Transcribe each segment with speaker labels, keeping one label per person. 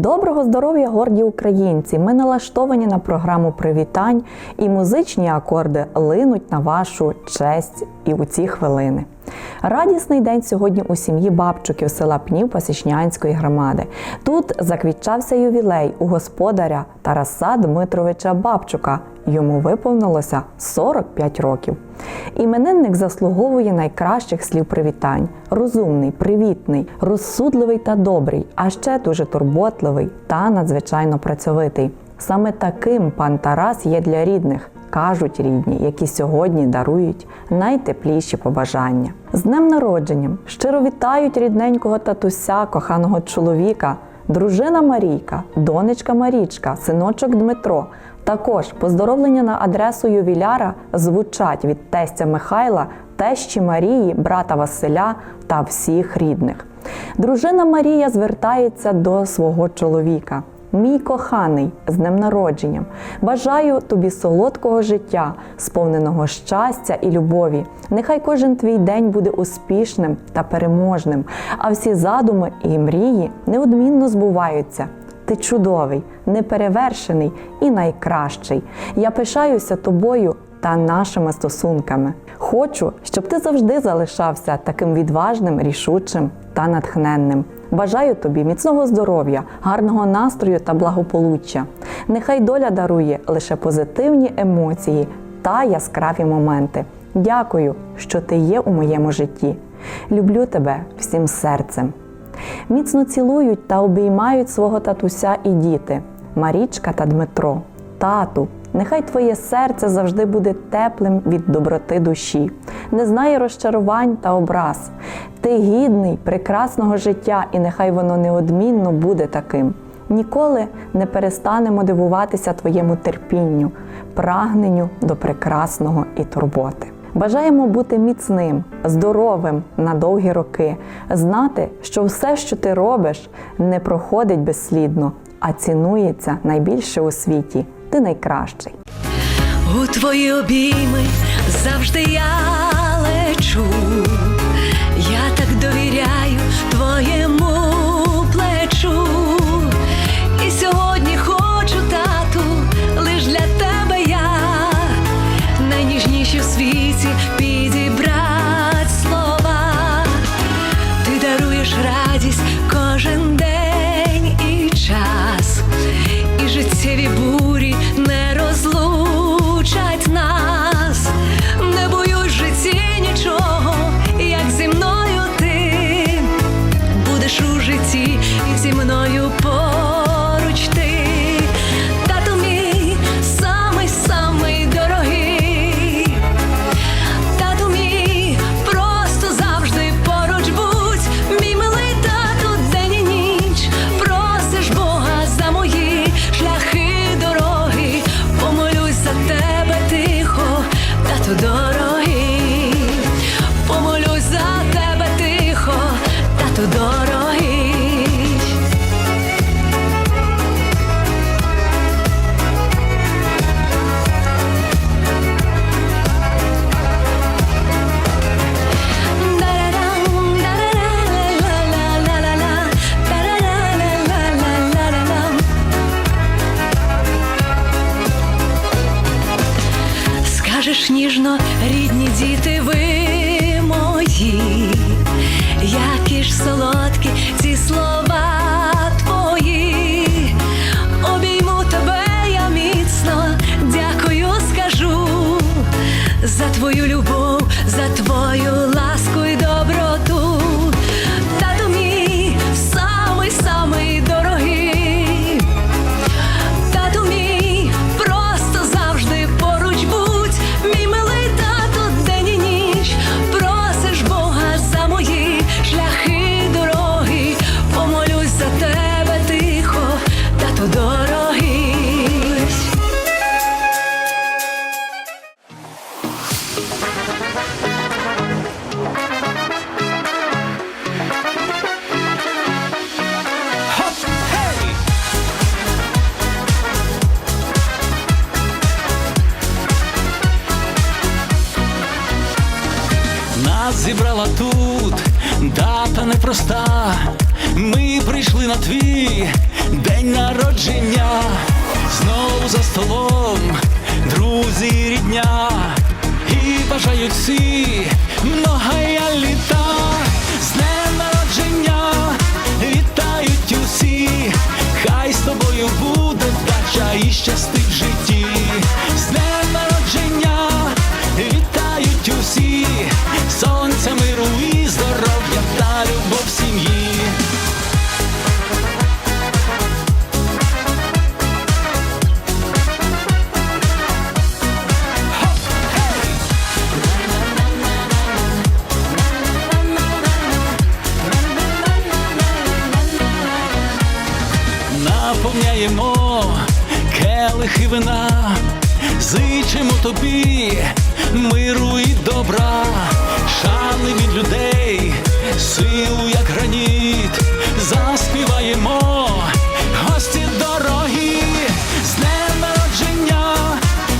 Speaker 1: Доброго здоров'я, горді українці! Ми налаштовані на програму привітань, і музичні акорди линуть на вашу честь і у ці хвилини. Радісний день сьогодні у сім'ї Бабчуків села Пнів Пасічнянської громади. Тут заквітчався ювілей у господаря Тараса Дмитровича Бабчука. Йому виповнилося 45 років. Іменинник заслуговує найкращих слів привітань: розумний, привітний, розсудливий та добрий, а ще дуже турботливий та надзвичайно працьовитий. Саме таким пан Тарас є для рідних, кажуть рідні, які сьогодні дарують найтепліші побажання. З днем народженням щиро вітають рідненького татуся, коханого чоловіка, дружина Марійка, донечка Марічка, синочок Дмитро. Також поздоровлення на адресу ювіляра звучать від тестя Михайла, тещі Марії, брата Василя та всіх рідних. Дружина Марія звертається до свого чоловіка. Мій коханий, з днем народженням, бажаю тобі солодкого життя, сповненого щастя і любові. Нехай кожен твій день буде успішним та переможним, а всі задуми і мрії неодмінно збуваються. Ти чудовий, неперевершений і найкращий. Я пишаюся тобою та нашими стосунками. Хочу, щоб ти завжди залишався таким відважним, рішучим та натхненним. Бажаю тобі міцного здоров'я, гарного настрою та благополуччя. Нехай доля дарує лише позитивні емоції та яскраві моменти. Дякую, що ти є у моєму житті. Люблю тебе всім серцем. Міцно цілують та обіймають свого татуся і діти Марічка та Дмитро. Тату, нехай твоє серце завжди буде теплим від доброти душі, не знає розчарувань та образ. Ти гідний, прекрасного життя, і нехай воно неодмінно буде таким. Ніколи не перестанемо дивуватися твоєму терпінню, прагненню до прекрасного і турботи. Бажаємо бути міцним, здоровим на довгі роки, знати, що все, що ти робиш, не проходить безслідно, а цінується найбільше у світі. Ти найкращий.
Speaker 2: У твої обійми завжди я лечу. Скажеш ніжно, рідні діти ви мої, які ж солодкі ці слова
Speaker 3: бажають всі тобі миру і добра, шани від людей, силу, як граніт, заспіваємо, гості дорогі, з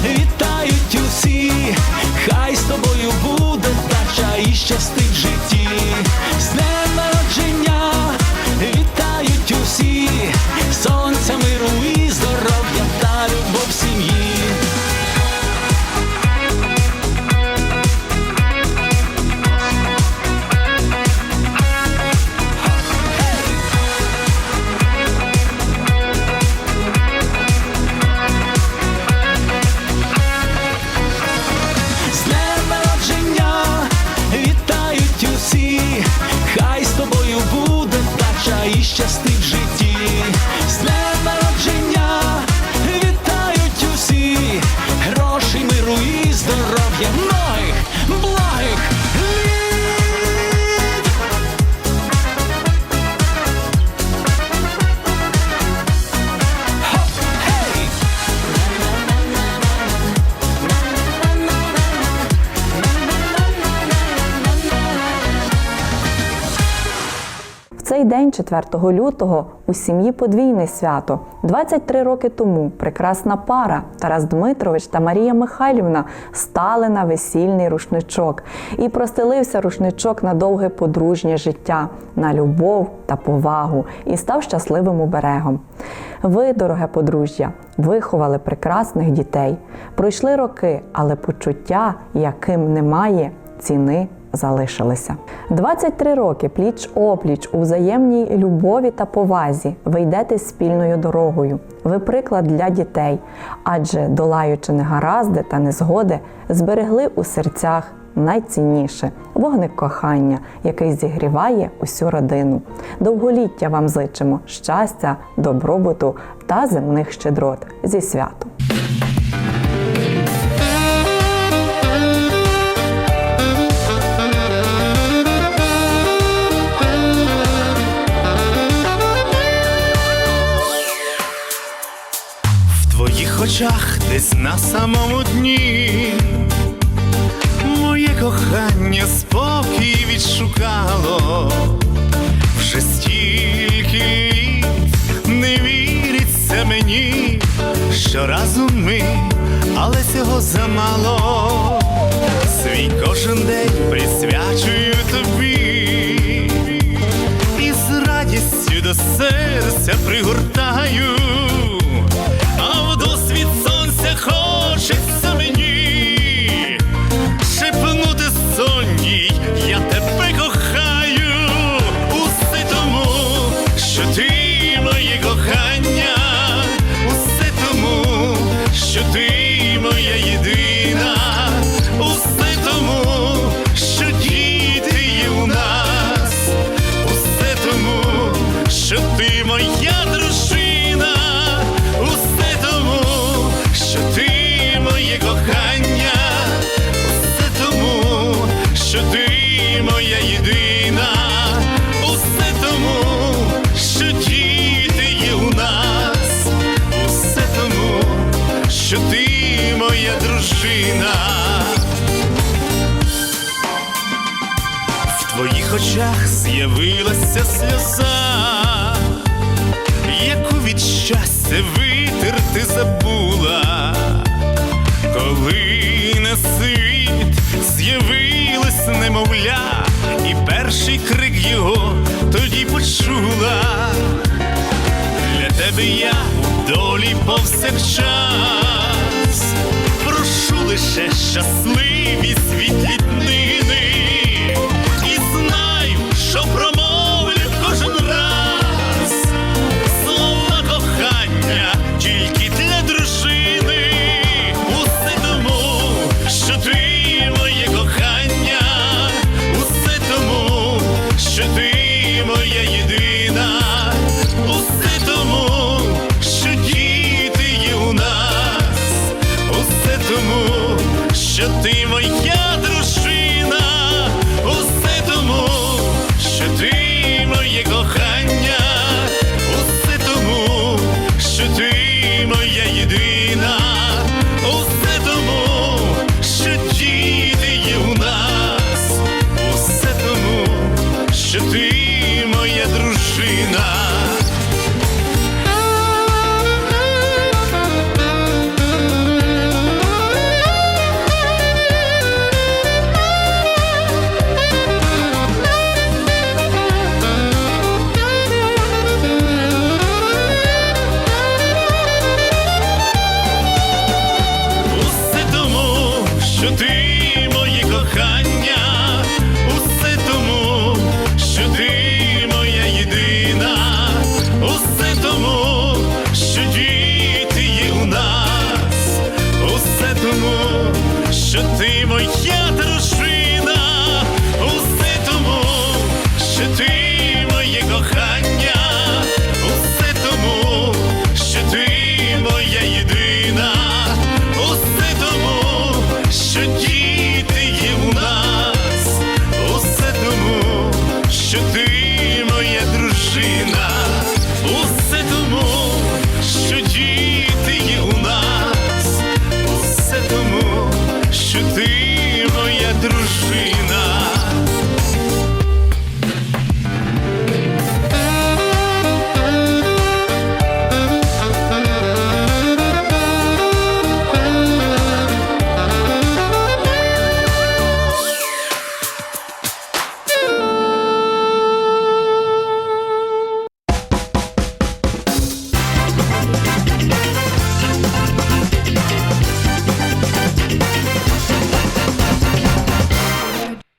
Speaker 3: вітають усі, хай з тобою буде вдача і щастить в житті, з днем народження. Вітають усі, сонця миру щастить в житті.
Speaker 1: Цей день, 4 лютого, у сім'ї подвійне свято. 23 роки тому прекрасна пара Тарас Дмитрович та Марія Михайлівна стали на весільний рушничок. І простелився рушничок на довге подружнє життя, на любов та повагу і став щасливим оберегом. Ви, дороге подружжя, виховали прекрасних дітей. Пройшли роки, але почуття, яким немає ціни залишилися. 23 роки пліч опліч у взаємній любові та повазі ви йдете спільною дорогою. Ви приклад для дітей, адже долаючи негаразди та незгоди, зберегли у серцях найцінніше вогник кохання, який зігріває усю родину. Довголіття вам зичимо, щастя, добробуту та земних щедрот зі святом.
Speaker 4: Очах десь на самому дні моє кохання спокій відшукало, вже стільки не віриться мені, що разом ми, але цього замало. Свій кожен день з'явилася сльоза, яку від щастя витерти забула, коли на світ з'явилась немовля, і перший крик його тоді почула. Для тебе я в долі повсякчас прошу лише щасливі світлі should?